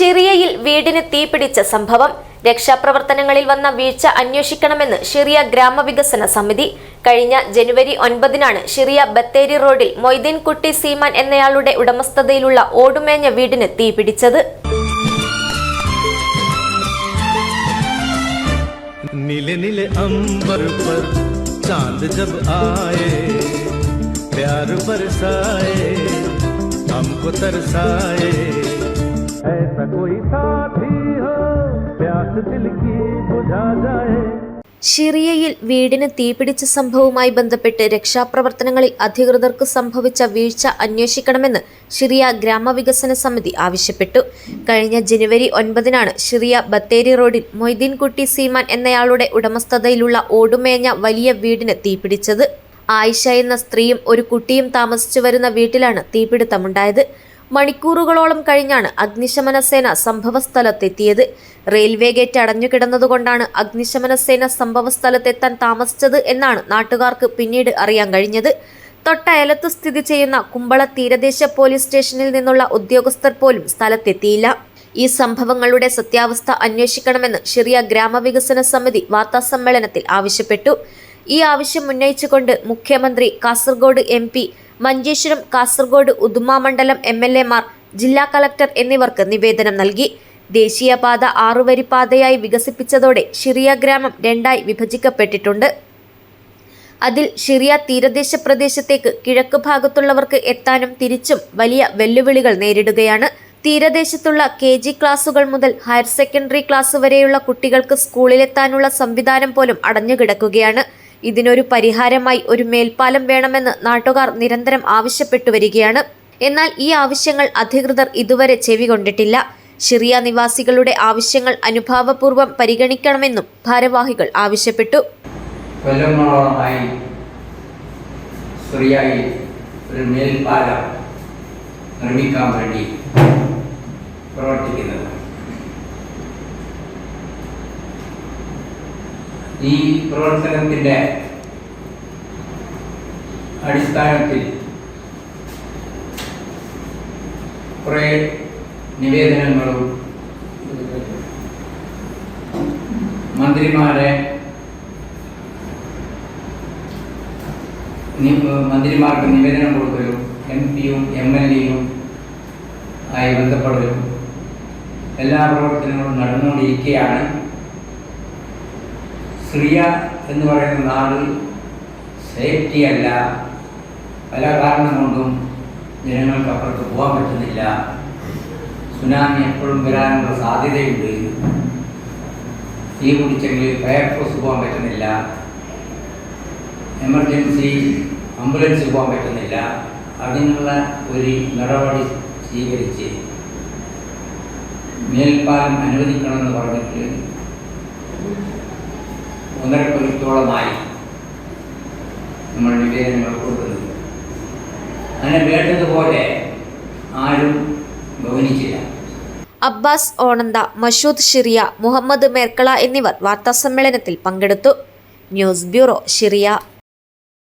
ഷിറിയയിൽ വീടിന് തീപിടിച്ച സംഭവം രക്ഷാപ്രവർത്തനങ്ങളിൽ വന്ന വീഴ്ച അന്വേഷിക്കണമെന്ന് ഷിറിയ ഗ്രാമവികസന സമിതി കഴിഞ്ഞ ജനുവരി ഒൻപതിനാണ് ഷിറിയ ബത്തേരി റോഡിൽ മൊയ്തീൻകുട്ടി സീമാൻ എന്നയാളുടെ ഉടമസ്ഥതയിലുള്ള ഓടുമേഞ്ഞ വീടിന് തീപിടിച്ചത് नीले नीले अंबर पर चांद जब आए प्यार बरसाए हमको तरसाए ऐसा कोई साथी हो प्यास दिल की बुझा जाए ഷിറിയയിൽ വീടിന് തീപിടിച്ച സംഭവവുമായി ബന്ധപ്പെട്ട് രക്ഷാപ്രവർത്തനങ്ങളിൽ അധികൃതർക്ക് സംഭവിച്ച വീഴ്ച അന്വേഷിക്കണമെന്ന് ഷിറിയ ഗ്രാമവികസന സമിതി ആവശ്യപ്പെട്ടു കഴിഞ്ഞ ജനുവരി ഒൻപതിനാണ് ഷിറിയ ബത്തേരി റോഡിൽ മൊയ്തീൻകുട്ടി സീമാൻ എന്നയാളുടെ ഉടമസ്ഥതയിലുള്ള ഓടുമേഞ്ഞ വലിയ വീടിന് തീപിടിച്ചത് ആയിഷ എന്ന സ്ത്രീയും ഒരു കുട്ടിയും താമസിച്ചു വരുന്ന വീട്ടിലാണ് തീപിടുത്തമുണ്ടായത് മണിക്കൂറുകളോളം കഴിഞ്ഞാണ് അഗ്നിശമന സേന സംഭവസ്ഥലത്തെത്തിയത്. റെയിൽവേ ഗേറ്റ് അടഞ്ഞുകിടന്നതുകൊണ്ടാണ് അഗ്നിശമന സേന സംഭവസ്ഥലത്തെത്താൻ താമസിച്ചത് എന്നാണ് നാട്ടുകാർക്ക് പിന്നീട് അറിയാൻ കഴിഞ്ഞത്. തൊട്ടയലത്ത് സ്ഥിതി ചെയ്യുന്ന കുമ്പള തീരദേശ പോലീസ് സ്റ്റേഷനിൽ നിന്നുള്ള ഉദ്യോഗസ്ഥർ പോലും സ്ഥലത്തെത്തിയില്ല. ഈ സംഭവങ്ങളുടെ സത്യാവസ്ഥ അന്വേഷിക്കണമെന്ന് ഷിറിയ ഗ്രാമവികസന സമിതി വാർത്താസമ്മേളനത്തിൽ ആവശ്യപ്പെട്ടു. ഈ ആവശ്യം ഉന്നയിച്ചുകൊണ്ട് മുഖ്യമന്ത്രി കാസർഗോഡ് എം മഞ്ചേശ്വരം കാസർഗോഡ് ഉദുമ മണ്ഡലം എം എൽ എമാർ ജില്ലാ കളക്ടർ എന്നിവർക്ക് നിവേദനം നൽകി. ദേശീയപാത ആറുവരി പാതയായി വികസിപ്പിച്ചതോടെ ഷിറിയ ഗ്രാമം രണ്ടായി വിഭജിക്കപ്പെട്ടിട്ടുണ്ട്. അതിൽ ഷിറിയ തീരദേശ പ്രദേശത്തേക്ക് കിഴക്ക് ഭാഗത്തുള്ളവർക്ക് എത്താനും തിരിച്ചും വലിയ വെല്ലുവിളികൾ നേരിടുകയാണ്. തീരദേശത്തുള്ള കെ ജി ക്ലാസുകൾ മുതൽ ഹയർ സെക്കൻഡറി ക്ലാസ് വരെയുള്ള കുട്ടികൾക്ക് സ്കൂളിലെത്താനുള്ള സംവിധാനം പോലും അടഞ്ഞുകിടക്കുകയാണ്. ഇതിനൊരു പരിഹാരമായി ഒരു മേൽപ്പാലം വേണമെന്ന് നാട്ടുകാർ നിരന്തരം ആവശ്യപ്പെട്ടു വരികയാണ്. എന്നാൽ ഈ ആവശ്യങ്ങൾ അധികൃതർ ഇതുവരെ ചെവികൊണ്ടിട്ടില്ല ഷിറിയ നിവാസികളുടെ ആവശ്യങ്ങൾ അനുഭാവപൂർവം പരിഗണിക്കണമെന്നും ഭാരവാഹികൾ ആവശ്യപ്പെട്ടു. നിർമ്മിക്കാൻ വേണ്ടി ഈ പ്രവർത്തനത്തിന്റെ അടിസ്ഥാനത്തിൽ കുറേ നിവേദനങ്ങളും മന്ത്രിമാരെ മന്ത്രിമാർക്ക് നിവേദനം കൊടുക്കലും എം പിയും എം എൽ എയും ആയി ബന്ധപ്പെടലും എല്ലാ പ്രവർത്തനങ്ങളും നടന്നുകൊണ്ടിരിക്കുകയാണ്. സിറിയ എന്ന് പറയുന്ന നാട് സേഫ്റ്റി അല്ല. പല കാരണം കൊണ്ടും ജനങ്ങൾക്ക് അപ്പുറത്ത് പോകാൻ പറ്റുന്നില്ല. സുനാമി എപ്പോഴും വരാനുള്ള സാധ്യതയുണ്ട്. തീ പിടിച്ചെങ്കിൽ ഫയർഫോഴ്സ് പോകാൻ പറ്റുന്നില്ല. എമർജൻസി ആംബുലൻസ് പോകാൻ പറ്റുന്നില്ല. അതിനുള്ള ഒരു നടപടി സ്വീകരിച്ച് മേൽപ്പാലം അനുവദിക്കണമെന്ന് പറഞ്ഞിട്ട് ഒന്നര കൊല്ലത്തോളമായി നമ്മൾ നിവേദനങ്ങൾ കൊടുക്കുന്നത്. അങ്ങനെ വേണ്ടതുപോലെ ആരും ഗവനിച്ചില്ല അബ്ബാസ് ഓണന്ത മഷൂദ് ഷിറിയ മുഹമ്മദ് മേർക്കള എന്നിവർ വാർത്താസമ്മേളനത്തിൽ പങ്കെടുത്തു. News bureau Shiriya.